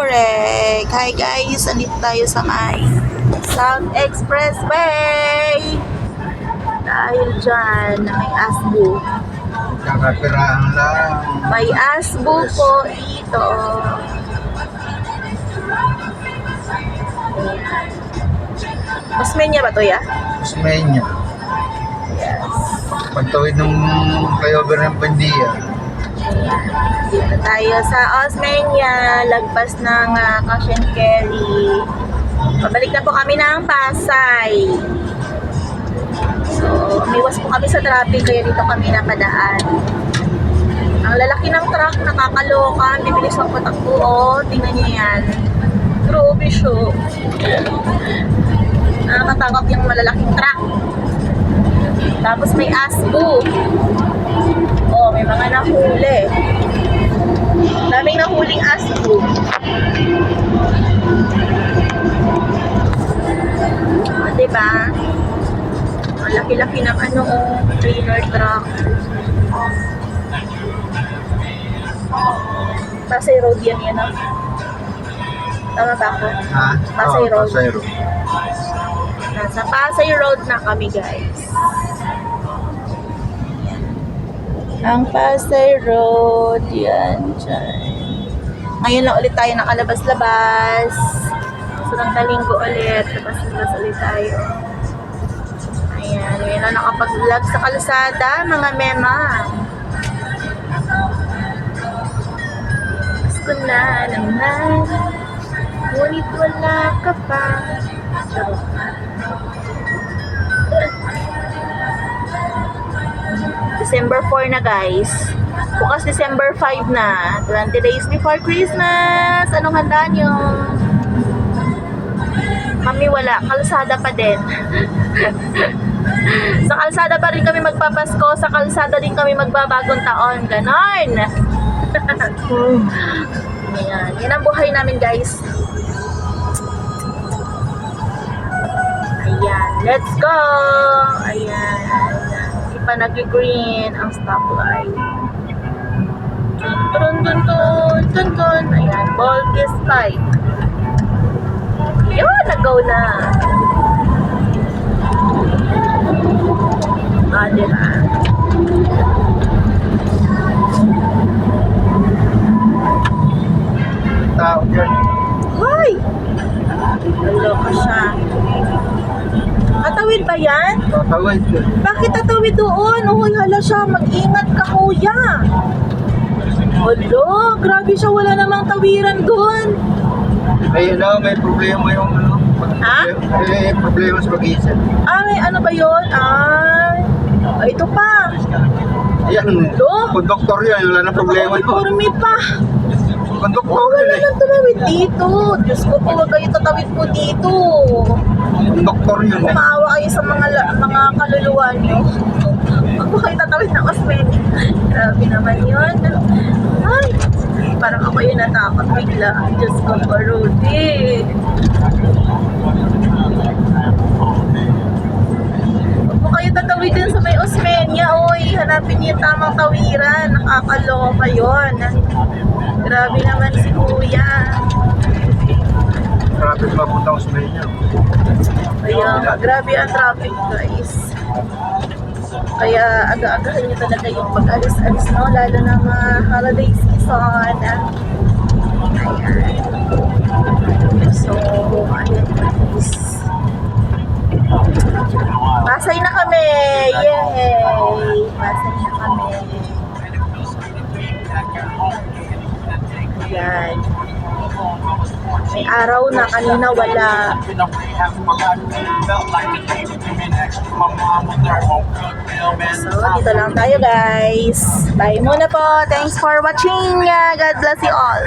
correct. Hi guys, andito tayo sa may South Expressway. Dahil dyan may asbo. Kakapirahan lang. May asbo po dito. Osmeña ba to ya? Osmeña. Yes. Pagtawid ng flyover ng Pandia. Dito tayo sa Osmeña, lagpas ng uh, and Carry. Pabalik na po kami ng Pasay. So, umiwas po kami sa traffic, kaya dito kami napadaan. Ang lalaki ng truck, nakakaloka, bibilis ang patakbo. Oh, tingnan niyo yan. Grabe siya. Nakakatakot yung malalaking truck. Tapos may asbo. Oh, may mga nahuli. Daming nahuling asbo. Ah, diba? Ang laki-laki ng ano, oh, trailer truck. Pasay Road yan yan, ah. Tama ba ako? Ha? Pasay Oo, Road. Pasay Road. Nasa Pasay Road na kami, guys. Ang Pasay Road, yan, dyan. Ngayon lang ulit tayo nakalabas-labas. Sunod na linggo ulit, labas-labas ulit tayo. Ayan, ngayon na nakapag-vlog sa kalsada, mga mema. Pasko na naman, ngunit wala ka pa. Charot. December 4 na guys. Bukas December 5 na. 20 days before Christmas. Anong handa nyo? Kami wala. Kalsada pa din. sa kalsada pa rin kami magpapasko. Sa kalsada din kami magbabagong taon. Ganon. Ayan. Yan ang buhay namin guys. Ayan. Let's go! Ayan. Pa nag-green ang stoplight. Dun dun dun dun dun. Ayan. Ball kiss fight. Yun! Nag-go na. Ah, diba? Tao dyan. Hoy! Naloka siya. Katawid ba yan? Tatawid dyan. Bakit tatawid doon? Uy, hala siya. Mag-ingat ka, kuya. Olo, grabe siya. Wala namang tawiran doon. May ano, may problema yung ano. Ha? May problema sa pag-iisip. Ah, may ano ba yun? Ay, ah, ito pa. Yan. Lo? Konduktor yan. Wala na problema yun. Uniforme pa. Huwag yan na lang tumawid dito. Diyos ko po, huwag kayo tatawid po dito. Konduktor yun eh. Kayo sa mga la- mga kaluluwa niyo. Huwag po kayo tatawid ng cosmetic. Grabe naman yun. Ay, parang ako yung natakot bigla. Diyos ko po, Rudy. Huwag po kayo tatawid dun sa may Osmeña. Uy, hanapin niyo yung tamang tawiran. Nakakaloka yun. Grabe naman si Kuya. Traffic papunta Osmeña. Kaya grabe ang traffic guys. Kaya aga-agahan niyo talaga yung pag-alis-alis no, lalo na mga holiday season. Ayan. So, ayan guys. Pasay na kami! Yay! Pasay na kami. Ayan. May araw na, kanina wala. So, dito lang tayo guys. Bye muna po. Thanks for watching. God bless you all.